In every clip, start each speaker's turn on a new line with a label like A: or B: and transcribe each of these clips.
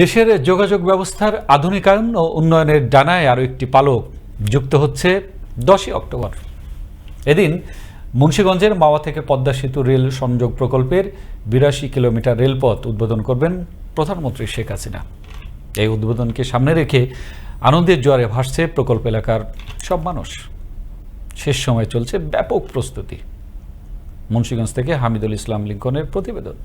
A: দেশের যোগাযোগ ব্যবস্থার আধুনিকায়ন ও উন্নয়নের ডানায় আরও একটি পালক যুক্ত হচ্ছে দশই অক্টোবর। এদিন মুন্সীগঞ্জের মাওয়া থেকে পদ্মা সেতু রেল সংযোগ প্রকল্পের বিরাশি কিলোমিটার রেলপথ উদ্বোধন করবেন প্রধানমন্ত্রী শেখ হাসিনা। এই উদ্বোধনকে সামনে রেখে আনন্দের জোয়ারে ভাসছে প্রকল্প এলাকার সব মানুষ। শেষ সময় চলছে ব্যাপক প্রস্তুতি। মুন্সীগঞ্জ থেকে হামিদুল ইসলাম লিঙ্কনের প্রতিবেদন।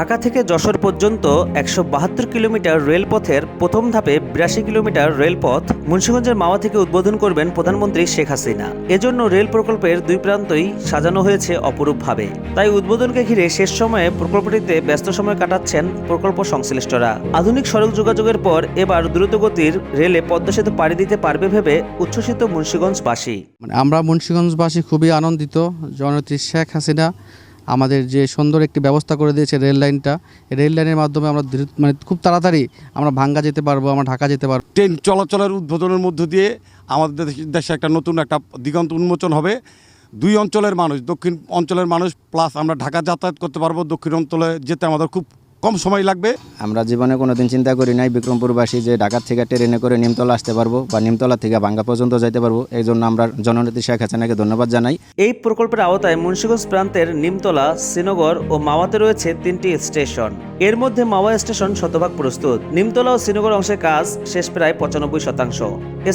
B: ঢাকা থেকে যশোর পর্যন্ত একশো বাহাত্তর কিলোমিটার রেলপথের প্রথম ধাপে বিরাশি কিলোমিটার রেলপথ মুন্সিগঞ্জের মাওয়া থেকে উদ্বোধন করবেন প্রধানমন্ত্রী শেখ হাসিনা। এজন্য রেল প্রকল্পের দুই প্রান্তই সাজানো হয়েছে অপরূপভাবে। তাই উদ্বোধনকে ঘিরে শেষ সময়ে প্রকল্পটিতে ব্যস্ত সময় কাটাচ্ছেন প্রকল্প সংশ্লিষ্টরা। আধুনিক সড়ক যোগাযোগের পর এবার দ্রুতগতির রেলে পদ্মা সেতু পাড়ি দিতে পারবে ভেবে উচ্ছ্বসিত মুন্সিগঞ্জবাসী।
C: মানে আমরা মুন্সিগঞ্জবাসী খুবই আনন্দিত, জননেত্রী শেখ হাসিনা আমাদের যে সুন্দর একটি ব্যবস্থা করে দিয়েছে রেল লাইনটা রেল লাইনের মাধ্যমে আমরা মানে খুব তাড়াতাড়ি আমরা ভাঙ্গা যেতে পারব, আমরা ঢাকা যেতে পারব।
D: ট্রেন চলাচলের উদ্বোধনের মধ্য দিয়ে আমাদের দেশ- একটা নতুন একটা দিগন্ত উন্মোচন হবে। দুই অঞ্চলের মানুষ, দক্ষিণ অঞ্চলের মানুষ প্লাস আমরা ঢাকা যাতায়াত করতে পারব, দক্ষিণ অঞ্চলে যেতে আমাদের খুব কম সময় লাগবে?
E: আমরা জীবনে কোনোদিন চিন্তা করি নাই বিক্রমপুরবাসী যে ঢাকা থেকে ট্রেনে করে নিমতলা আসতে পারব বা নিমতলা থেকে ভাঙ্গা পর্যন্ত যাইতে পারব। এই জন্য আমরা জননেত্রী শেখ হাসিনাকে ধন্যবাদ জানাই।
B: এই প্রকল্পের আওতায় মুন্সিগঞ্জ প্রান্তের নিমতলা শ্রীনগর ও মাওয়াতে রয়েছে তিনটি স্টেশন। এর মধ্যে মাওয়া স্টেশন শতভাগ প্রস্তুত। নিমতলা ও শ্রীনগর অংশের কাজ শেষ প্রায় পঁচানব্বই শতাংশ।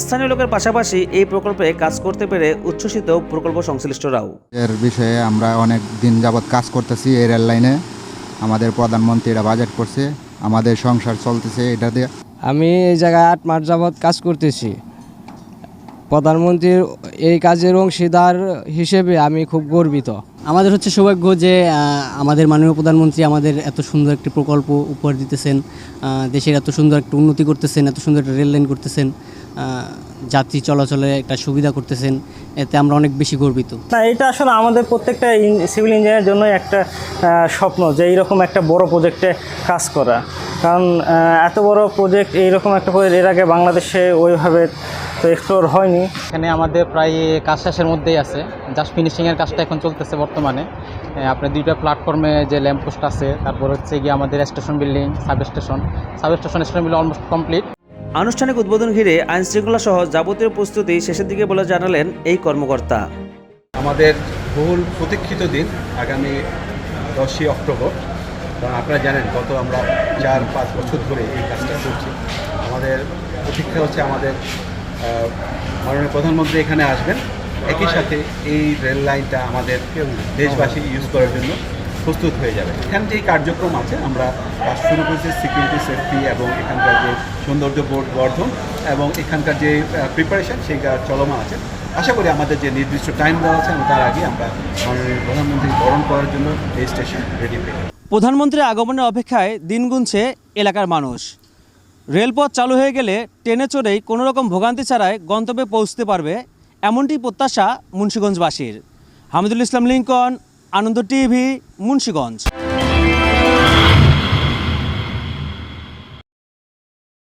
B: স্থানীয় লোকের পাশাপাশি এই প্রকল্পে কাজ করতে পেরে উচ্ছ্বসিত প্রকল্প সংশ্লিষ্টরাও।
F: এর বিষয়ে আমরা অনেক দিন যাবৎ কাজ করতেছি এই রেল লাইনে আমাদের প্রধানমন্ত্রী এটা বাজেট করছে, আমাদের সংসার চলতেছে, এটা দিয়ে
G: আমি এই জায়গায় আট মাস যাবৎ কাজ করতেছি। প্রধানমন্ত্রীর এই কাজের অংশীদার হিসেবে আমি খুব গর্বিত।
H: আমাদের হচ্ছে সৌভাগ্য যে আমাদের মাননীয় প্রধানমন্ত্রী আমাদের এত সুন্দর একটি প্রকল্প উপহার দিতেছেন। দেশের এত সুন্দর একটা উন্নতি করতেছেন, এত সুন্দর একটা রেল লাইন করতেছেন যাত্রী চলাচলে একটা সুবিধা করতেছেন, এতে আমরা অনেক বেশি গর্বিত।
I: না, এটা আসলে আমাদের প্রত্যেকটা সিভিল ইঞ্জিনিয়ারের জন্য একটা স্বপ্ন যে এইরকম একটা বড় প্রজেক্টে কাজ করা। কারণ এত বড় প্রজেক্ট এইরকম একটা প্রজেক্ট এর আগে বাংলাদেশে ওইভাবে তো এক্সপ্লোর হয়নি।
J: এখানে আমাদের প্রায় কাজ শেষের মধ্যেই আছে। জাস্ট ফিনিশিংয়ের কাজটা এখন চলতেছে বর্তমানে। আপনার দুইটা প্ল্যাটফর্মে যে ল্যাম্পপোস্ট আছে তারপর হচ্ছে গিয়ে আমাদের station building sub station sub station station building almost complete
B: আনুষ্ঠানিক উদ্বোধন ঘিরে আইন শৃঙ্খলা সহ যাবতীয় প্রস্তুতি শেষের দিকে বলে জানালেন এই কর্মকর্তা।
K: আমাদের বহুল প্রতীক্ষিত দিন আগামী দশই অক্টোবর। কারণ আপনারা জানেন গত আমরা চার পাঁচ বছর ধরে এই কাজটা করছি। আমাদের প্রতীক্ষা হচ্ছে আমাদের মাননীয় প্রধানমন্ত্রী এখানে আসবেন। একই সাথে এই রেল লাইনটা আমাদের দেশবাসী ইউজ করার জন্য প্রস্তুত হয়ে যাবে। এখানে যে কার্যক্রম আছে, আমরা শুরু করেছি সিকিউরিটি সেফটি এবং এখানকার যে সৌন্দর্য বোর্ড বর্ধন এবং এখানকার যে প্রিপারেশন সেই কাজ চলমান আছে। আশা করি আমাদের যে নির্দিষ্ট টাইম দেওয়া আছে তার আগে আমরা মাননীয় প্রধানমন্ত্রী বরণ করার জন্য এই স্টেশন রেডি পেয়ে
B: প্রধানমন্ত্রীর আগমনের অপেক্ষায় দিন গুনছে এলাকার মানুষ। রেলপথ চালু হয়ে গেলে ট্রেনে চড়েই কোনোরকম ভোগান্তি ছাড়াই গন্তব্যে পৌঁছতে পারবে এমনটি প্রত্যাশা মুন্সীগঞ্জবাসীর। Hamidul Islam Lincoln, Ananda TV, Munshiganj.